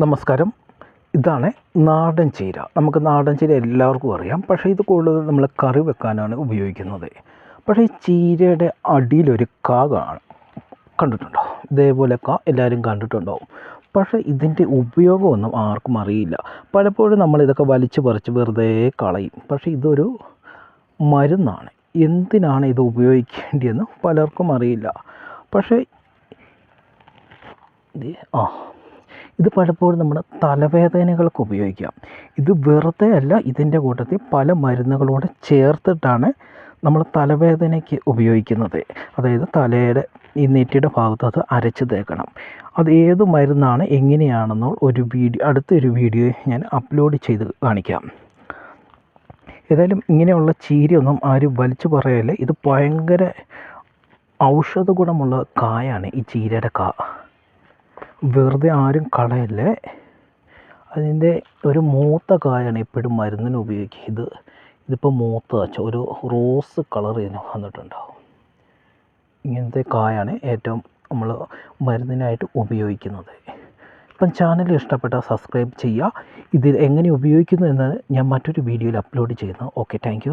നമസ്കാരം. ഇതാണ് നാടൻ ചീര. നമുക്ക് നാടൻ ചീര എല്ലാവർക്കും അറിയാം. പക്ഷേ ഇത് കൂടുതൽ നമ്മൾ കറി വെക്കാനാണ് ഉപയോഗിക്കുന്നത്. പക്ഷേ ഈ ചീരയുടെ അടിയിലൊരു കാ കാണും. കണ്ടിട്ടുണ്ടോ? ഇതേപോലെ കാ എല്ലാവരും കണ്ടിട്ടുണ്ടാവും. പക്ഷേ ഇതിന്റെ ഉപയോഗമൊന്നും ആർക്കും അറിയില്ല. പലപ്പോഴും നമ്മൾ ഇതൊക്കെ വലിച്ചു പറിച്ച് വെറുതെ കളയും. പക്ഷേ ഇതൊരു മരുന്നാണ്. എന്തിനാണ് ഇത് ഉപയോഗിക്കേണ്ടതെന്ന് പലർക്കും അറിയില്ല. പക്ഷേ ആ ഇത് പലപ്പോഴും നമ്മൾ തലവേദനകൾക്ക് ഉപയോഗിക്കാം. ഇത് വെറുതെ അല്ല ഇതിന്റെ കൂട്ടത്തിൽ പല മരുന്നുകളോട് ചേർത്തിട്ടാണ് നമ്മൾ തലവേദനയ്ക്ക് ഉപയോഗിക്കുന്നത്. അതായത് തലയുടെ ഈ നെറ്റിയുടെ ഭാഗത്ത് അത് അരച്ച് തേക്കണം. അത് ഏത് മരുന്നാണ് എങ്ങനെയാണെന്നോ ഒരു വീഡിയോ അടുത്തൊരു വീഡിയോ ഞാൻ അപ്ലോഡ് ചെയ്ത് കാണിക്കാം. ഏതായാലും ഇങ്ങനെയുള്ള ചീരയൊന്നും ആരും വലിച്ചു പറയല്ലേ ഇത് ഭയങ്കര ഔഷധ ഗുണമുള്ള കായാണ് ഈ ചീരയുടെ കാ. വെറുതെ ആരും കളയല്ലേ? അതിന്റെ ഒരു മൂത്ത കായാണ് എപ്പോഴും മരുന്നിന് ഉപയോഗിക്കുക ഇത് ഇതിപ്പോൾ മൂത്ത വെച്ചാൽ ഒരു റോസ് കളർ ഇതിന് വന്നിട്ടുണ്ടാവും ഇങ്ങനത്തെ കായാണ് ഏറ്റവും നമ്മൾ മരുന്നിനായിട്ട് ഉപയോഗിക്കുന്നത്. ഇപ്പം ചാനൽ ഇഷ്ടപ്പെട്ടാൽ സബ്സ്ക്രൈബ് ചെയ്യുക. ഇത് എങ്ങനെ ഉപയോഗിക്കുന്നു എന്ന് ഞാൻ മറ്റൊരു വീഡിയോയിൽ അപ്ലോഡ് ചെയ്യുന്നു. Okay thank